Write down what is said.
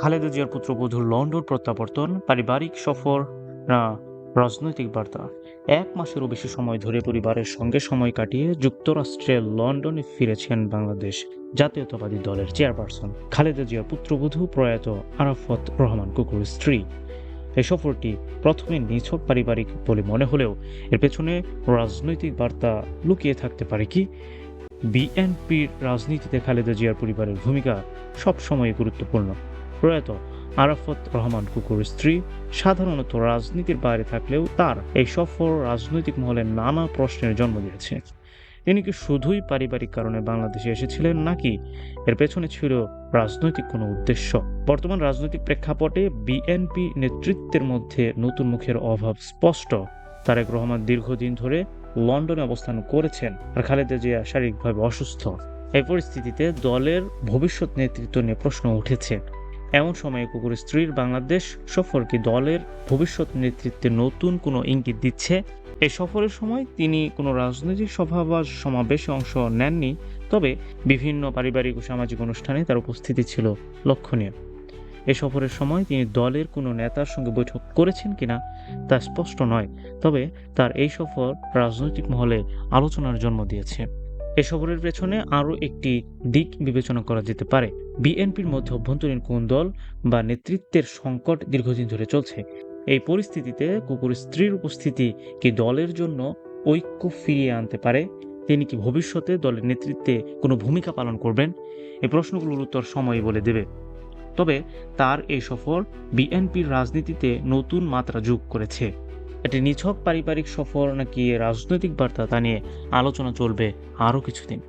খালেদা জিয়ার পুত্রবধূর লন্ডন প্রত্যাবর্তন, পারিবারিক সফর না রাজনৈতিক বার্তা। এক মাসেরও বেশি সময় ধরে পরিবারের সঙ্গে সময় কাটিয়ে যুক্তরাষ্ট্রের লন্ডনে ফিরেছেন বাংলাদেশ জাতীয়তাবাদী দলের চেয়ারপারসন। খালেদা জিয়ার পুত্রবধূ প্রয়াত আরাফত রহমান কুকুর স্ত্রী। এই সফরটি প্রথমে নিছক পারিবারিক বলে মনে হলেও এর পেছনে রাজনৈতিক বার্তা লুকিয়ে থাকতে পারে কি? বিএনপির রাজনীতিতে খালেদা জিয়ার পরিবারের ভূমিকা সবসময় গুরুত্বপূর্ণ। প্রয়াত আরাফত রহমান কুকুর স্ত্রী, সাধারণত রাজনীতির বাইরে থাকলেও তার এই সফর রাজনৈতিক মহলে নানা প্রশ্নের জন্ম দিয়েছে। তিনি কি শুধুই পারিবারিক কারণে বাংলাদেশে এসেছিলেন নাকি এর পেছনে ছিল রাজনৈতিক কোনো উদ্দেশ্য? বর্তমান রাজনৈতিক প্রেক্ষাপটে বিএনপি নেতৃত্বের মধ্যে নতুন মুখের অভাব স্পষ্ট। তারেক রহমান দীর্ঘদিন ধরে লন্ডনে অবস্থান করেছেন আর খালেদা জিয়া শারীরিকভাবে অসুস্থ। এই পরিস্থিতিতে দলের ভবিষ্যৎ নেতৃত্ব নিয়ে প্রশ্ন উঠেছে। এমন সময়ে কুকুরের স্ত্রীর বাংলাদেশ সফর কি দলের ভবিষ্যৎ নেতৃত্বে নতুন কোনো ইঙ্গিত দিচ্ছে। এই সফরের সময় তিনি কোনো রাজনৈতিক সভা বা সমাবেশে অংশ নেননি, তবে বিভিন্ন পারিবারিক ও সামাজিক অনুষ্ঠানে তার উপস্থিতি ছিল লক্ষণীয়। এ সফরের সময় তিনি দলের কোনো নেতার সঙ্গে বৈঠক করেছেন কিনা তা স্পষ্ট নয়, তবে তার এই সফর রাজনৈতিক মহলে আলোচনার জন্ম দিয়েছে। এই সফরের পেছনে আরও একটি দিক বিবেচনা করা যেতে পারে। বিএনপির মধ্যে অভ্যন্তরীণ কোন দল বা নেতৃত্বের সংকট দীর্ঘদিন ধরে চলছে? এই পরিস্থিতিতে কুকুর স্ত্রীর উপস্থিতি কি দলের জন্য ঐক্য ফিরিয়ে আনতে পারে? তিনি কি ভবিষ্যতে দলের নেতৃত্বে কোনো ভূমিকা পালন করবেন? এই প্রশ্নগুলোর উত্তর সময় বলে দেবে। তবে তার এই সফর বিএনপির রাজনীতিতে নতুন মাত্রা যোগ করেছে। এটি নিছক পারিবারিক সফর নাকি রাজনৈতিক বার্তা তা নিয়ে আলোচনা চলবে আরও কিছুদিন।